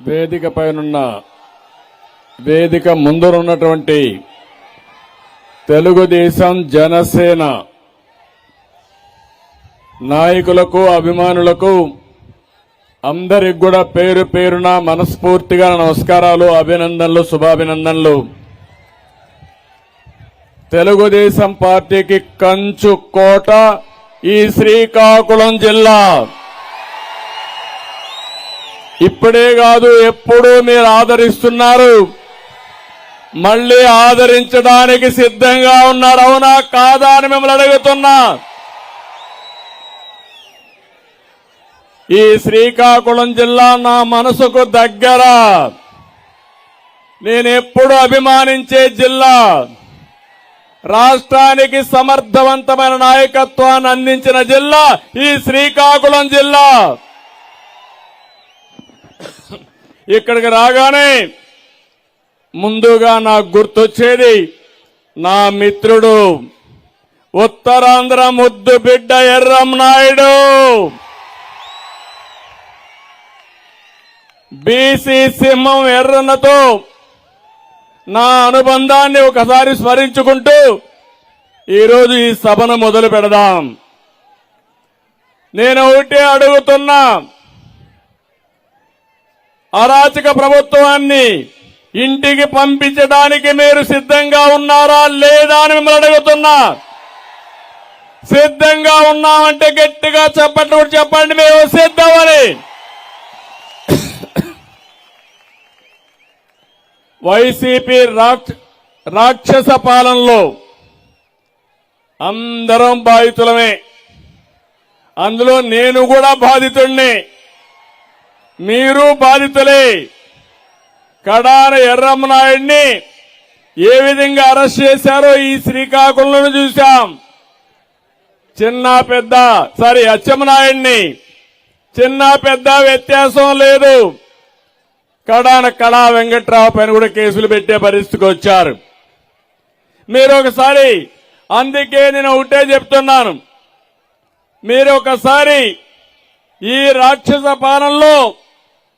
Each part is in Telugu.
వేదిక పైనున్న వేదిక ముందరున్నటువంటి తెలుగుదేశం జనసేన నాయకులకు అభిమానులకు అందరికి కూడా పేరు పేరున మనస్ఫూర్తిగా నమస్కారాలు అభినందనలు శుభాభినందనలు. తెలుగుదేశం పార్టీకి కంచు కోట ఈ శ్రీకాకుళం జిల్లా. ఇప్పుడే కాదు ఎప్పుడూ మీరు ఆదరిస్తున్నారు. మళ్ళీ ఆదరించడానికి సిద్ధంగా ఉన్నారు. అవునా? కాదా అని మిమ్మల్ని అడుగుతున్నా. ఈ శ్రీకాకుళం జిల్లా నా మనసుకు దగ్గర. నేను ఎప్పుడు అభిమానించే జిల్లా. రాష్ట్రానికి సమర్థవంతమైన నాయకత్వాన్ని అందించిన జిల్లా ఈ శ్రీకాకుళం జిల్లా. ఇక్కడికి రాగానే ముందుగా నాకు గుర్తొచ్చేది నా మిత్రుడు ఉత్తరాంధ్ర ముద్దు బిడ్డ ఎర్రం నాయుడు. బీసీ సింహం ఎర్రన్నతో నా అనుబంధాన్ని ఒకసారి స్మరించుకుంటూ ఈరోజు ఈ సభను మొదలు పెడదాం. నేను ఒకటే అడుగుతున్నా అరాచక ప్రభుత్వాన్ని ఇంటికి పంపించడానికి మీరు సిద్ధంగా ఉన్నారా లేదా అని మిమ్మల్ని అడుగుతున్నా. సిద్ధంగా ఉన్నామంటే గట్టిగా చెప్పట్లు చెప్పండి మేము సిద్ధమని. వైసీపీ రాక్షస పాలనలో అందరం బాధితులమే. అందులో నేను కూడా బాధితుడిని మీరు బాధితులే. కడాన ఎర్రమ్మనాయుడిని ఏ విధంగా అరెస్ట్ చేశారో ఈ శ్రీకాకుళంలో చూశాం. చిన్న పెద్ద సారీ అచ్చెమ్మనాయుడిని చిన్న పెద్ద వ్యత్యాసం లేదు. కడాన కళా వెంకట్రావు పైన కూడా కేసులు పెట్టే పరిస్థితికి వచ్చారు. మీరు ఒకసారి అందుకే నేను ఒకటే చెప్తున్నాను. మీరు ఒకసారి ఈ రాక్షస పాలనలో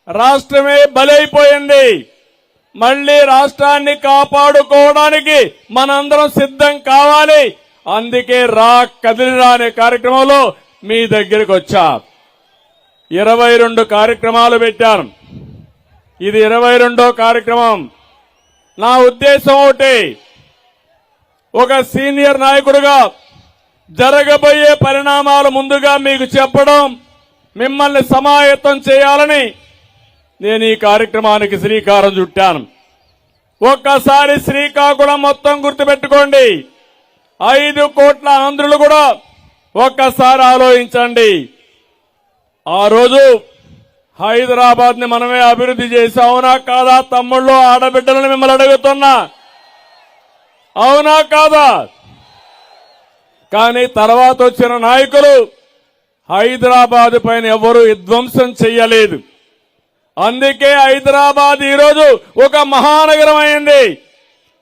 రాష్ట్రమే బలైపోయింది. మళ్ళీ రాష్ట్రాన్ని కాపాడుకోవడానికి మనందరం సిద్ధం కావాలి. అందుకే రా కదిలిరా అనే కార్యక్రమంలో మీ దగ్గరికి వచ్చా. ఇరవై రెండు కార్యక్రమాలు పెట్టాను ఇది ఇరవై రెండో కార్యక్రమం. నా ఉద్దేశం ఒకటి. ఒక సీనియర్ నాయకుడుగా జరగబోయే పరిణామాలు ముందుగా మీకు చెప్పడం మిమ్మల్ని సమాయత్తం చేయాలని నేను ఈ కార్యక్రమానికి శ్రీకారం చుట్టాను. ఒక్కసారి శ్రీకాకుళం మొత్తం గుర్తుపెట్టుకోండి. ఐదు కోట్ల ఆంధ్రులు కూడా ఒక్కసారి ఆలోచించండి. ఆ రోజు హైదరాబాద్ని మనమే అభివృద్ధి చేశాం అవునా కాదా తమ్ముళ్ళు ఆడబిడ్డలను మిమ్మల్ని అడుగుతున్నా. అవునా కాదా? కానీ తర్వాత వచ్చిన నాయకులు హైదరాబాద్ పైన ఎవరూ విధ్వంసం చెయ్యలేదు అందుకే హైదరాబాద్ ఈరోజు ఒక మహానగరం అయింది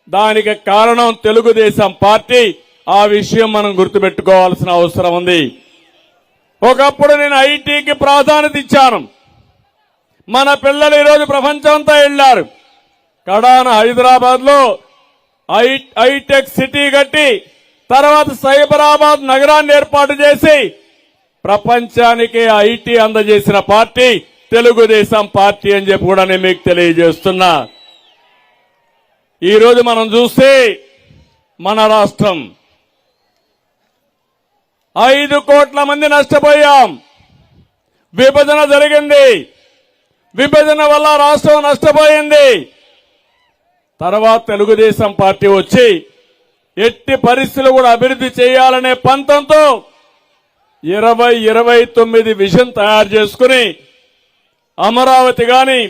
దానికి కారణం తెలుగుదేశం పార్టీ. ఆ విషయం మనం గుర్తుపెట్టుకోవాల్సిన అవసరం ఉంది. ఒకప్పుడు నేను ఐటీకి ప్రాధాన్యత ఇచ్చాను. మన పిల్లలు ఈరోజు ప్రపంచమంతా వెళ్ళారు. కడాన హైదరాబాద్లో ఐటెక్ సిటీ కట్టి తర్వాత సైబరాబాద్ నగరాన్ని ఏర్పాటు చేసి ప్రపంచానికి ఐటీ అందజేసిన పార్టీ. తెలుగుదేశం పార్టీ అని చెప్పి కూడా నేను మీకు తెలియజేస్తున్నా. ఈరోజు మనం చూస్తే మన రాష్ట్రం. ఐదు కోట్ల మంది నష్టపోయాం. విభజన జరిగింది. విభజన వల్ల రాష్ట్రం నష్టపోయింది. తర్వాత తెలుగుదేశం పార్టీ వచ్చి ఎట్టి పరిస్థితులు కూడా అభివృద్ధి చేయాలనే పంతంతో ఇరవై ఇరవై తొమ్మిది విజన్ తయారు చేసుకుని అమరావతి కానీ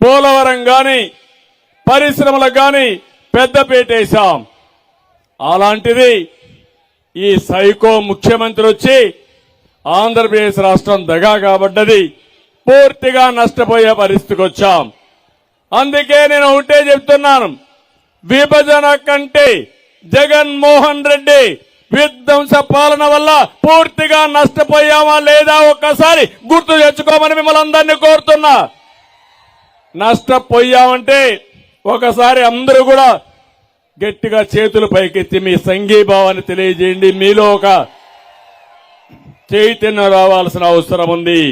పోలవరం కానీ పరిశ్రమలకు కానీ పెద్దపేటేశాం అలాంటిది ఈ సైకో ముఖ్యమంత్రి వచ్చి ఆంధ్రప్రదేశ్ రాష్ట్రం దగా కాబడ్డది పూర్తిగా నష్టపోయే పరిస్థితికి వచ్చాం. అందుకే నేను ఒకటే చెప్తున్నాను. విభజన కంటే జగన్మోహన్ రెడ్డి విధ్వంస పాలన వల్ల పూర్తిగా నష్టపోయామా లేదా ఒక్కసారి గుర్తు తెచ్చుకోమని మిమ్మల్ని అందరినీ కోరుతున్నా. నష్టపోయామంటే ఒకసారి అందరూ కూడా గట్టిగా చేతులు పైకెత్తి మీ సంఘీభావాన్ని తెలియజేయండి. మీలో ఒక చైతన్యం రావాల్సిన అవసరం ఉంది.